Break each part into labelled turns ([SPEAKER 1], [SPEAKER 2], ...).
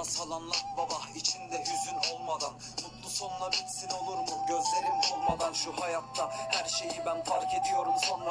[SPEAKER 1] masal anlat baba içinde hüzün olmadan. Mutlu sonla bitsin olur mu? Gözlerim dolmadan Şu hayatta. Her şeyi ben fark ediyorum sonradan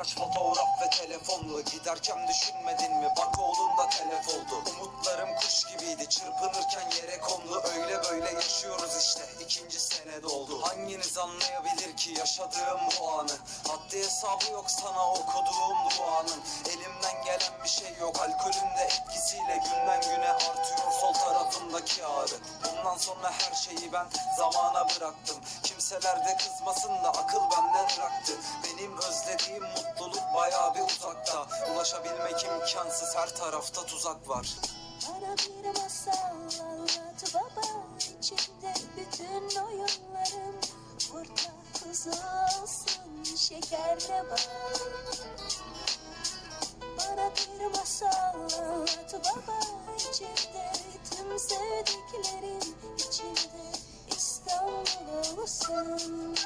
[SPEAKER 1] birkaç fotoğraf ve telefonlu Giderken düşünmedin mi? Bak oğlun da telef oldu. Umutlarım kuş gibiydi. Çırpınırken yere kondu. Öyle böyle yaşıyoruz işte. İkinci sene doldu. Hanginiz anlayabilir ki yaşadığım bu anı? Haddi hesabı yok sana okuduğum duanın Elimden gelen bir şey yok. Alkolün de etkisiyle Günden güne artıyor sol tarafındaki ağrı. Bundan sonra her şeyi ben zamana bıraktım. Kimseler de kızmasın da akıl benden bıraktı. Benim özlediğim Ulaşabilmek imkansız. Her tarafta tuzak var.
[SPEAKER 2] Bana bir masal anlat baba. İçinde bütün oyunlarım Burada kuzu olsun şekerle bak. Bana bir masal anlat baba. İçinde tüm sevdiklerim içinde İstanbul olsun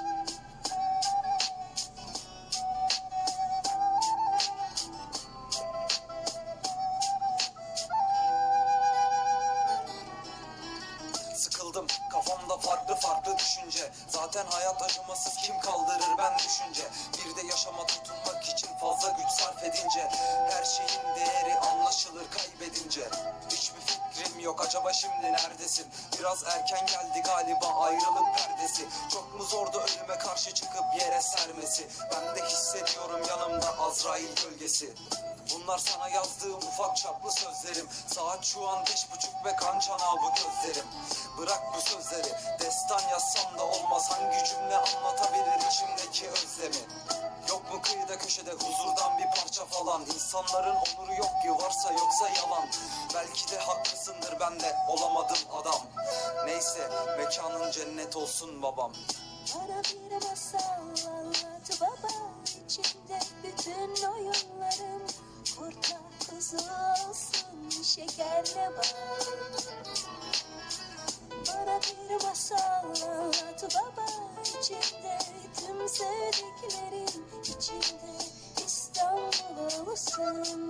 [SPEAKER 1] Sıkıldım kafamda farklı farklı düşünce. Zaten hayat acımasız kim kaldırır ben düşünce. Bir de yaşama tutunmak için fazla güç sarf edince. Her şeyin değeri anlaşılır kaybedince. Hiçbir fikrim yok? Acaba şimdi neredesin? Biraz erken geldi galiba ayrılık perdesi. Çok mu zordu ölüme karşı çıkıp yere sermesi? Ben de hissediyorum yanımda Azrail gölgesi Bunlar sana yazdığım ufak çaplı sözlerim. Saat şu an beş buçuk ve kan çanağı bu gözlerim. Bırak bu sözleri Destan yazsam da olmaz. Hangi cümle anlatabilir içimdeki özlemi? Yok mu kıyıda köşede huzurdan bir parça falan? İnsanların onuru yok ki varsa yoksa yalan. Belki de haklısındır ben de olamadım adam. Neyse mekanın cennet olsun babam.
[SPEAKER 2] Bana bir masal anlat baba şekerle bak. Bana bir masal anlat baba. İçinde tüm sevdiklerim içinde İstanbul olsun